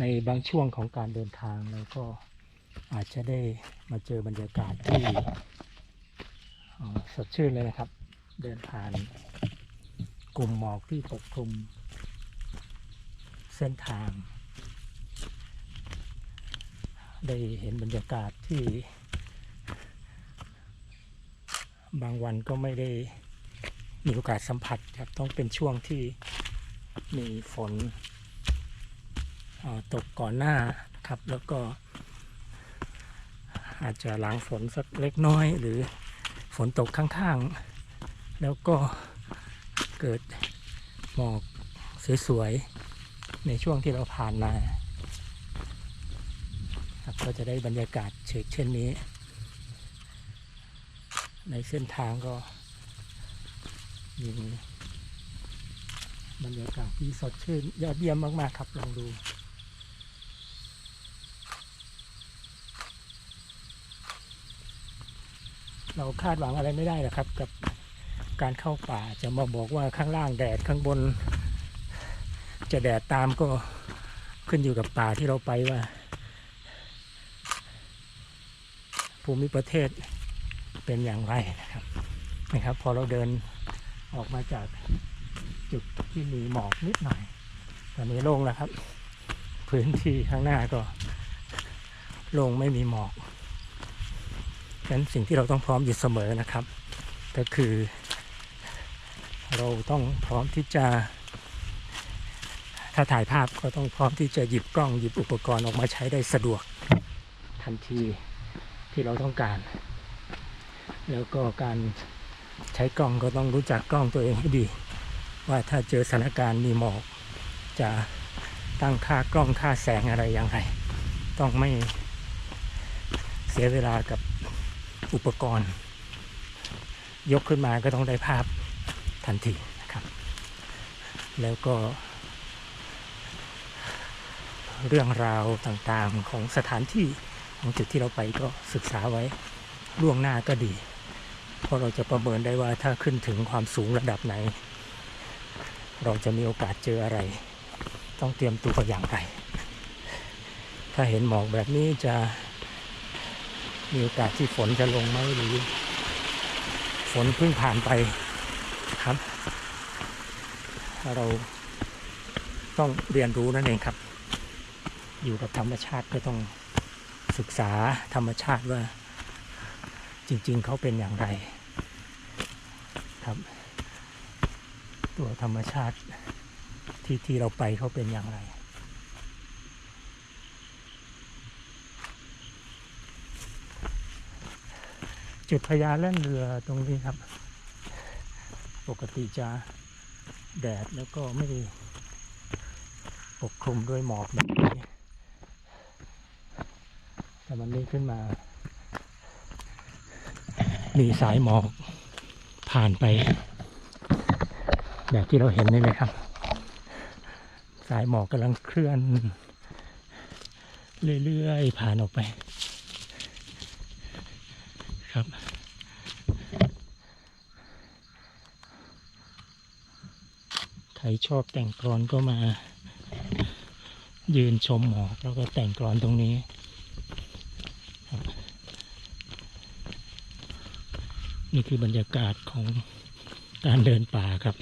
ในบางช่วงของการเดินทางเราก็อาจจะได้มาเจอบรรยากาศที่สดชื่นเลยนะครับ เดินผ่านกลุ่มหมอกที่ปกคลุมเส้นทาง ได้เห็นบรรยากาศที่ บางวันก็ไม่ได้มีโอกาสสัมผัสครับต้องเป็นช่วงที่มีฝน ตกก่อนหน้าครับแล้วก็ อาจจะหลังฝนสักเล็กน้อย หรือฝนตกข้างๆ แล้วก็เกิดหมอกสวยๆ ในช่วงที่เราผ่านมาก็จะได้บรรยากาศเฉกเช่นนี้ ในเส้นทางก็มีบรรยากาศที่สดชื่นยอดเยี่ยมมาก ๆ ครับลองดู เราคาดหวังอะไรไม่ได้หรอกครับ กับการเข้าป่าจะมาบอกว่าข้างล่างแดดข้างบน จะแดดตามก็ขึ้นอยู่กับป่าที่เราไปว่า ภูมิประเทศเป็นอย่างไรนะครับนะครับ พอเราเดินออกมาจากจุดที่มีหมอกนิดหน่อย ตอนนี้โล่งแล้วครับ พื้นที่ข้างหน้าก็โล่งไม่มีหมอก ฉะนั้นสิ่งที่เราต้องพร้อมอยู่เสมอนะครับ ก็คือ เราต้องพร้อมที่จะ ถ้าถ่ายภาพก็ต้องพร้อมที่จะหยิบกล้องหยิบอุปกรณ์ออกมาใช้ได้สะดวกทันทีที่เราต้องการ แล้วก็การใช้กล้องก็ต้องรู้จักกล้องตัวเองให้ดี ว่าถ้าเจอสถานการณ์มีหมอกจะตั้งค่ากล้องค่าแสงอะไรย่างไรต้องไม่เสียเวลากับ อุปกรณ์ ยกขึ้นมาก็ต้องได้ภาพทันทีนะครับ แล้วก็ เรื่องราวต่างๆของสถานที่ของจุดที่เราไปก็ศึกษาไว้ล่วงหน้าก็ดี เพราะเราจะประเมินได้ว่าถ้าขึ้นถึงความสูงระดับไหน เราจะมีโอกาสเจออะไร ต้องเตรียมตัวอย่างไร ถ้าเห็นหมอกแบบนี้จะ มีโอกาสที่ฝนจะลงไหมหรือ ฝนเพิ่งผ่านไปครับ เราต้องเรียนรู้นั่นเองครับ อยู่กับธรรมชาติก็ต้องศึกษาธรรมชาติว่า จริง ๆ เขาเป็นอย่างไร ครับ ตัวธรรมชาติที่ที่เราไปเขาเป็นอย่างไร จุดพญาแล่นเรือตรงนี้ครับ ปกติจะแดดแล้วก็ไม่ปกคลุมด้วยหมอกแบบนี้ แต่มันนี้ขึ้นมา มีสายหมอกผ่านไป แบบที่เราเห็นนี่เลยครับ สายหมอกกำลังเคลื่อน เรื่อยๆ ผ่านออกไป ครับ ใครชอบแต่งกรอนก็มา ยืนชมหมอกแล้วก็แต่งกรอนตรงนี้นี่คือบรรยากาศของการเดินป่าครับ